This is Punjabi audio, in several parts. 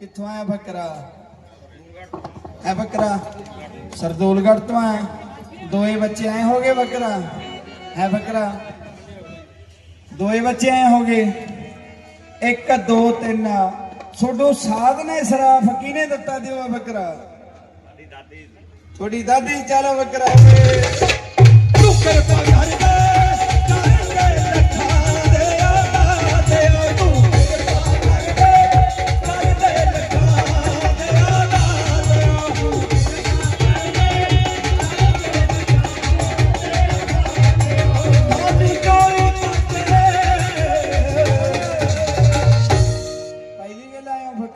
ਕਿੱਥੋਂ ਆਇਆ ਬੱਕਰਾ? ਹੈ ਬੱਕਰਾ ਸਰਦੂਲਗੜ੍ਹ ਤੋਂ ਆਇਆ। ਦੋਏ ਬੱਚੇ ਆਏ ਹੋਗੇ ਬੱਕਰਾ? ਹੈ ਬੱਕਰਾ। ਦੋਏ ਬੱਚੇ ਆਏ ਹੋਗੇ। ਇੱਕ, ਦੋ, ਤਿੰਨ। ਛੋਡੋ ਸਾਧ ਨੇ ਸਰਾਫ ਕਿਹਨੇ ਦਿੱਤਾ ਦਿਓ ਬੱਕਰਾ? ਤੁਹਾਡੀ ਦਾਦੀ, ਚਲੋ ਬੱਕਰਾ।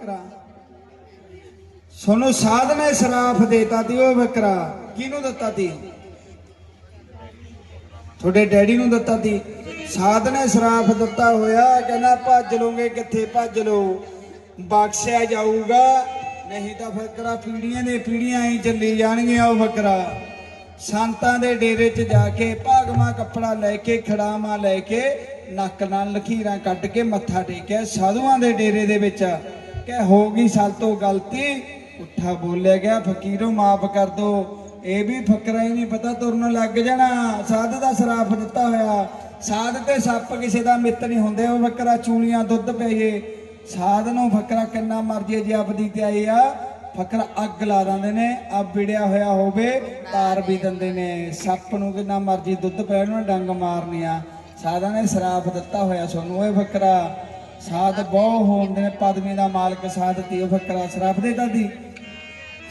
ਬੱਕਰਾ ਸੋਨੂੰ ਸਾਧ ਨੇ ਸਰਾਫ ਦੇਤਾ ਤੀ ਉਹ ਬੱਕਰਾ ਕਿਹਨੂੰ ਦਿੱਤਾ ਤੀ? ਤੁਹਾਡੇ ਡੈਡੀ ਨੂੰ ਦਿੱਤਾ ਤੀ। ਸਾਧ ਨੇ ਸਰਾਫ ਦਿੱਤਾ ਹੋਇਆ, ਕਹਿੰਦਾ ਭੱਜ ਲੋਗੇ ਕਿੱਥੇ, ਭੱਜ ਲੋ ਬਖਸ਼ਿਆ ਜਾਊਗਾ, ਨਹੀਂ ਤਾਂ ਬੱਕਰਾ ਪੀੜੀਆਂ ਦੇ ਪੀੜੀਆਂ ਹੀ ਚੱਲੀ ਜਾਣਗੀਆਂ ਉਹ ਬੱਕਰਾ ਸੰਤਾਂ ਦੇ ਡੇਰੇ 'ਚ ਜਾ ਕੇ ਭਾਗਮਾ ਕੱਪੜਾ ਲੈ ਕੇ ਖੜਾਵਾਂ ਲੈ ਕੇ, ਨੱਕ ਨਾਲ ਲਖੀਰਾਂ ਕੱਢ ਕੇ ਮੱਥਾ ਟੇਕਿਆ। ਸਾਧੂਆਂ ਦੇ ਡੇਰੇ ਦੇ ਵਿੱਚ ਕਿ ਹੋ ਗਈ ਸਾਲ ਤੋਂ ਗਲਤੀ? ਉੱਠਾ ਬੋਲਿਆ ਗਿਆ, ਫਕੀਰੋ ਮਾਫ ਕਰ ਦੋ। ਇਹ ਵੀ ਫਕਰਾ ਹੀ ਨਹੀਂ ਪਤਾ ਤੁਰਨ ਲੱਗ ਜਾਣਾ। ਸਾਧ ਦਾ ਸਰਾਫ ਦਿੱਤਾ ਹੋਇਆ। ਸਾਧ ਤੇ ਸੱਪ ਕਿਸੇ ਦਾ ਮਿੱਤ ਨਹੀਂ ਹੁੰਦੇ, ਉਹ ਫਕਰਾ ਚੂਲੀਆਂ ਦੁੱਧ ਪਈਏ ਸਾਧ ਨੂੰ ਫਕਰਾ ਕਿੰਨਾ ਮਰਜ਼ੀ ਜੇ ਆਪਦੀ ਤੇ ਆਏ ਆ। ਫਕਰਾ ਅੱਗ ਲਾ ਦਿੰਦੇ ਨੇ, ਆ ਵਿੜਿਆ ਹੋਇਆ ਹੋਵੇ, ਤਾਰ ਵੀ ਦਿੰਦੇ ਨੇ। ਸੱਪ ਨੂੰ ਕਿੰਨਾ ਮਰਜ਼ੀ ਦੁੱਧ ਪੈਣ ਨੂੰ ਡੰਗ ਮਾਰਨੀ ਆ। ਸਾਧਾਂ ਨੇ ਸ਼ਰਾਪ ਦਿੱਤਾ ਹੋਇਆ ਸੋਨੂੰ ਇਹ ਫਕਰਾ। ਸਾਧ ਬਹੁ ਹੁੰਦੇ ਨੇ ਪਦਮੀ ਦਾ ਮਾਲਕ ਸਾਧ ਤੀ ਫਕਰਾ ਸ਼ਰਾਪ ਦੇ ਦਾਦੀ।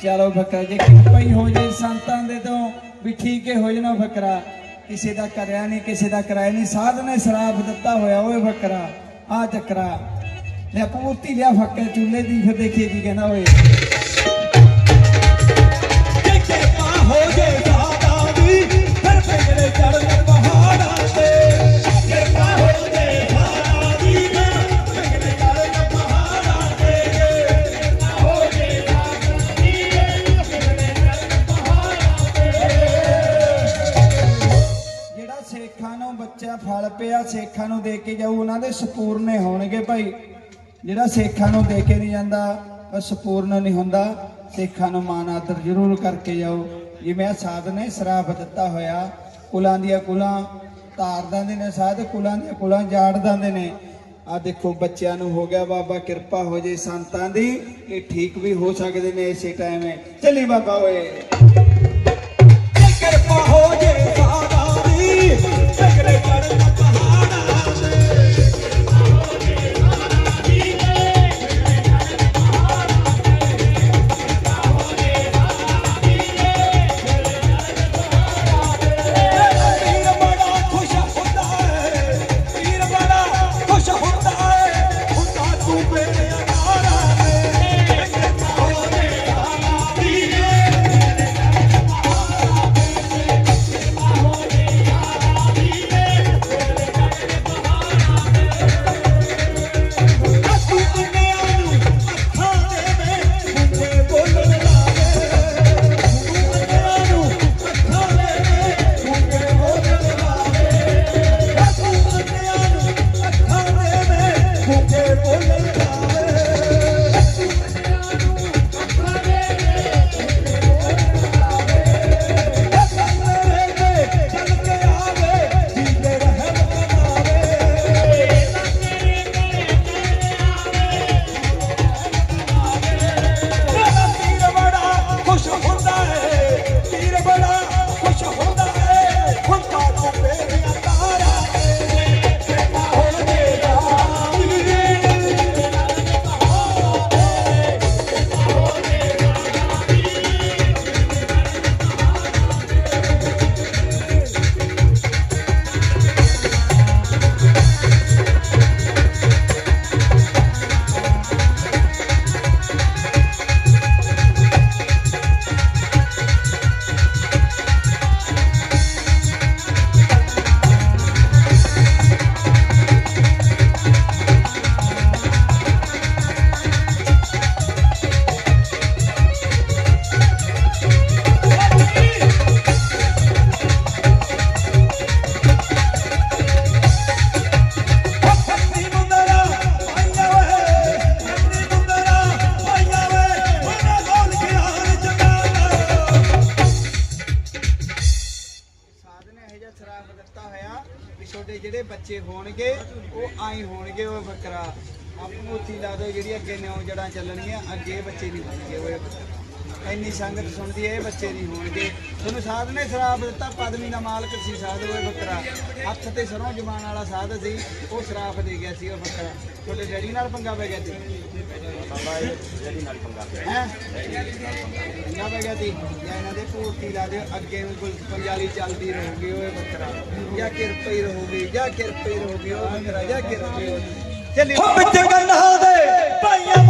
ਚਲੋ ਫਕਰਾ, ਜੇ ਕਿਰਪਾ ਹੀ ਹੋ ਜੇ ਸੰਤਾਂ ਦੇ ਤੋਂ, ਵੀ ਠੀਕ ਹੀ ਹੋ ਜਾਣਾ ਫਕਰਾ। ਕਿਸੇ ਦਾ ਕਰਿਆ ਨਹੀਂ, ਕਿਸੇ ਦਾ ਕਰਾਇਆ ਨਹੀਂ, ਸਾਧ ਨੇ ਸ਼ਰਾਪ ਦਿੱਤਾ ਹੋਇਆ, ਓਏ ਫਕਰਾ। ਆ ਚੱਕਰਾ। ਲੈ ਪੂਰਤੀ ਲਿਆ ਫੱਕੇ ਚੁੱਲੇ ਦੀ ਫਿਰ ਦੇਖੀਏ ਕੀ ਕਹਿੰਦਾ ਓਏ ਪਿਆ, ਸੇਖਾਂ ਨੂੰ ਦੇ ਕੇ ਜਾਊ। ਉਹਨਾਂ ਦੇ ਸਪੂਰਨੇ ਹੋਣਗੇ ਭਾਈ। ਜਿਹੜਾ ਸੇਖਾਂ ਨੂੰ ਦੇ ਕੇ ਨਹੀਂ ਜਾਂਦਾ, ਉਹ ਸਪੂਰਨ ਨਹੀਂ ਹੁੰਦਾ। ਸੇਖਾਂ ਨੂੰ ਮਾਨ ਆਦਰ ਜ਼ਰੂਰ ਕਰਕੇ ਜਾਓ ਜਿਵੇਂ ਆਹ ਸਾਧ ਨੇ ਸ਼ਰਾਪ ਦਿੱਤਾ ਹੋਇਆ। ਕੁਲਾਂ ਦੀਆਂ ਕੁਲਾਂ ਤਾਰ ਦਿੰਦੇ ਨੇ ਸਾਧ, ਕੁਲਾਂ ਦੀਆਂ ਕੁਲਾਂ ਜਾੜ ਦਿੰਦੇ ਨੇ। ਆ ਦੇਖੋ, ਬੱਚਿਆਂ ਨੂੰ ਹੋ ਗਿਆ ਬਾਬਾ, ਕਿਰਪਾ ਹੋ ਜੇ ਸੰਤਾਂ ਦੀ ਇਹ ਠੀਕ ਵੀ ਹੋ ਸਕਦੇ ਨੇ ਇਸੇ ਟਾਈਮ ਚੱਲੀ ਬਾਬਾ ਓਏ। ਕਿਰਪਾ ਹੋ ਜੇ। ਦੀ ਪਿੰਗਲੇ ਬੱਚੇ ਹੋਣਗੇ, ਉਹ ਆਈ ਹੋਣਗੇ ਉਹ ਬੱਕਰਾ। ਆਪ ਨੂੰ ਉੱਥੇ ਲਾ ਦਿਓ ਜਿਹੜੀ ਅੱਗੇ ਨਿਉ ਜੜਾਂ ਚੱਲਣਗੀਆਂ, ਅੱਗੇ ਬੱਚੇ ਨਹੀਂ ਹੋਣਗੇ ਉਹ ਬੱਕਰਾ। ਇੰਨੀ ਸੰਗਤ ਸੁਣਦੀ ਹੈ, ਇਹ ਬੱਚੇ ਨਹੀਂ ਹੋਣਗੇ ਤੁਹਾਨੂੰ ਸਾਧ ਨੇ ਸ਼ਰਾਬ ਦਿੱਤਾ, ਪਦਮੀ ਦਾ ਮਾਲਕ ਸੀ ਸਾਧ, ਉਹ ਬੱਕਰਾ। ਹੱਥ ਤੇ ਸਰੋਂ ਜਮਾਨ ਵਾਲਾ ਸਾਧ ਸੀ, ਉਹ ਸ਼ਰਾਬ ਦੇ ਗਿਆ ਸੀ, ਉਹ ਬੱਕਰਾ। ਤੁਹਾਡੇ ਡੈਡੀ ਨਾਲ ਪੰਗਾ ਪੈ ਗਿਆ ਸੀ? ਪੰਗਾ ਪੈ ਗਿਆ ਸੀ? ਜਾਂ ਇਹਨਾਂ ਦੇ ਪੂਰਤੀ ਲਾ ਦਿਓ, ਅੱਗੇ ਨੂੰ ਕੋਈ ਪੰਜਾਲੀ ਚੱਲਦੀ ਰਹੂਗੀ, ਉਹ ਬੱਕਰਾ। ਜਾਂ ਕਿਰਪਈ ਰਹੂਗੀ, ਜਾਂ ਕਿਰਪਈ ਰਹੂਗੀ, ਉਹ ਬੱਕਰਾ, ਜਾਂ ਕਿਰਪਾ ਰਹੂਗੀ। ਚੱਲੀ ਹੋ ਵਿੱਚ ਗੱਲਾਂ ਦੇ, ਭਾਈਆਂ